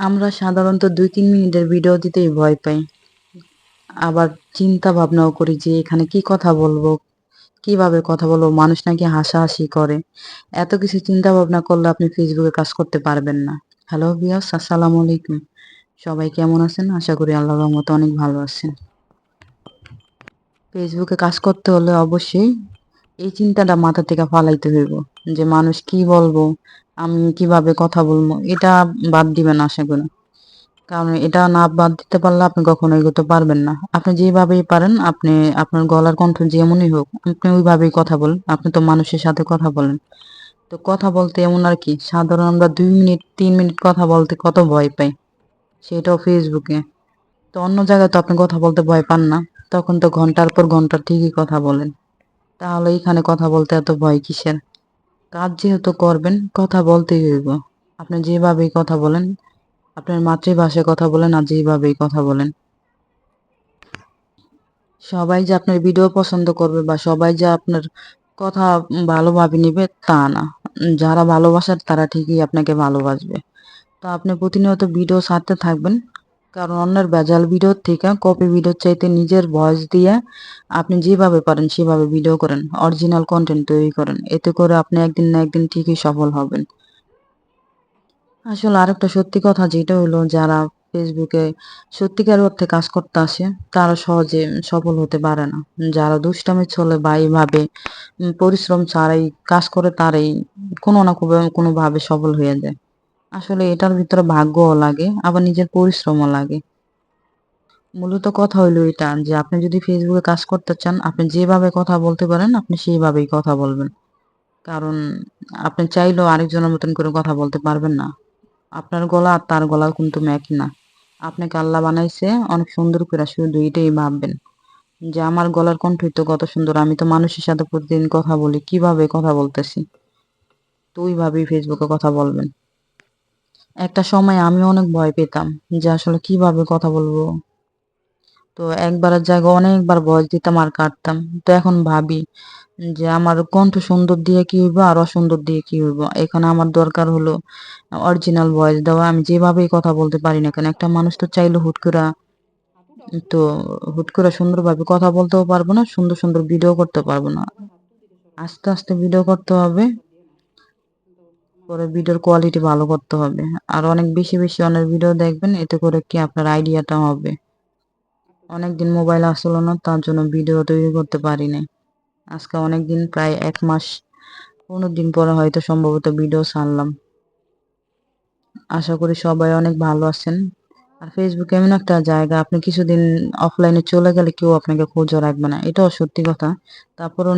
আমরা সাধারণত দুই তিন মিনিটের ভিডিও দিতেই ভয় পাই। আবার চিন্তা ভাবনাও করি যে এখানে কি কথা বলব, কীভাবে কথা বলব, মানুষ নাকি হাসাহাসি করে। এত কিছু চিন্তা ভাবনা করলে আপনি ফেসবুকে কাজ করতে পারবেন না। হ্যালো বিয়াস আসসালামু আলাইকুম। সবাই কেমন আছেন? আশা করি আল্লাহ রহমত অনেক ভালো আছেন। ফেসবুকে কাজ করতে হলে অবশ্যই এই চিন্তাটা মাথা থেকে ফালাইতে হইব যে মানুষ কি বলব আমি কীভাবে কথা বলব? এটা বাদ দিবেন আশা করি। কারণ এটা না বাদ দিতে পারলে আপনি কখনো এগোতে পারবেন না। আপনি যেভাবেই পারেন, আপনি আপনার গলার কণ্ঠ যেমনই হোক, আপনি ওইভাবেই কথা বলেন। আপনি তো মানুষের সাথে কথা বলেন। তো কথা বলতে এমন আর কি, সাধারণ আমরা দুই মিনিট, তিন মিনিট কথা বলতে কত ভয় পাই। সেটাও ফেসবুকে তো অন্য জায়গায় তো আপনি কথা বলতে ভয় পান না। তখন তো ঘণ্টার পর ঘণ্টা ঠিকই কথা বলেন। তাহলে এখানে কথা বলতে এত ভয় কিসের? কাজ যেহেতু করবেন, কথা বলতেই হইব। আপনি যেভাবেই কথা বলেন, আপনার মাতৃভাষায় কথা বলেন আর যেভাবেই কথা বলেন। সবাই যে আপনার ভিডিও পছন্দ করবে বা সবাই যে আপনার কথা ভালোভাবে নিবে, তা না। যারা ভালোবাসার তারা ঠিকই আপনাকে ভালোবাসবে। তো আপনি প্রতিনিয়ত ভিডিও ছাড়তে থাকবেন। কারণ অন্যের ভেজাল ভিডিওর থেকে কপি ভিডিওর চাইতে নিজের ভয়েস দিয়ে আপনি যেভাবে পারেন সেভাবে ভিডিও করেন অরিজিনাল কন্টেন্ট তৈরি করেন। এতে করে আপনি একদিন না একদিন ঠিকই সফল হবেন। আসলে আরেকটা সত্যি কথা যেটা হলো, যারা ফেসবুকে সত্যিকার অর্থে কাজ করতে আসে, তারা সহজে সফল হতে পারে না। যারা দুষ্টামি চলে বা এইভাবে পরিশ্রম ছাড়াই কাজ করে, তারাই কোনো না কোনোভাবে সফল হয়ে যায়। আসলে এটার ভিতরে ভাগ্যও লাগে, আবার নিজের পরিশ্রমও লাগে। মূলত কথা হইল এটা যে, আপনি যদি ফেসবুকে কাজ করতে চান, আপনি যেভাবে কথা বলতে পারেন, আপনি সেইভাবেই কথা বলবেন। কারণ আপনি চাইলেও আরেকজনের মতন করে কথা বলতে পারবেন না। আপনার গলা আর তার গলা কিন্তু ম্যাক না। আপনাকে আল্লাহ বানাইছে, অনেক সুন্দর করে শুধু এটাই ভাববেন। যে, আমার গলার কণ্ঠই তো কত সুন্দর, আমি তো মানুষের সাথে প্রতিদিন কথা বলি, কীভাবে কথা বলতেছি? তো ওইভাবেই ফেসবুকে কথা বলবেন। একটা সময় আমি অনেক ভয় পেতাম যে আসলে কীভাবে কথা বলব। তো একবারের জায়গায় অনেকবার ভয়েস দিতাম আর কাটতাম তো এখন ভাবি যে আমার কণ্ঠ সুন্দর দিয়ে কি হইব আর অসুন্দর দিয়ে কি হইব? এখানে আমার দরকার হলো অরিজিনাল ভয়েস দেওয়া। আমি যেভাবেই কথা বলতে পারি না কেন, একটা মানুষ তো চাইলো হুট করে, তো হুট করে সুন্দরভাবে কথা বলতেও পারব না, সুন্দর সুন্দর ভিডিও করতে পারব না। আস্তে আস্তে ভিডিও করতে হবে। পরে ভিডিওর কোয়ালিটি ভালো করতে হবে। আর অনেক বেশি বেশি অনেক ভিডিও দেখবেন, এতে করে কি আপনার আইডিয়াটা হবে। অনেকদিন মোবাইল আসলো না, তার জন্য ভিডিও তৈরি করতে পারি নাই আজকে অনেক দিন প্রায় এক মাস, পনেরো দিন পরে হয়তো সম্ভবত ভিডিও ছাড়লাম। আশা করি সবাই অনেক ভালো আছেন। আর ফেসবুক এমন একটা জায়গা, আপনি কিছুদিন অফলাইনে চলে গেলে কেউ আপনাকে খোঁজও রাখবে না। এটাও সত্যি কথা। তারপরও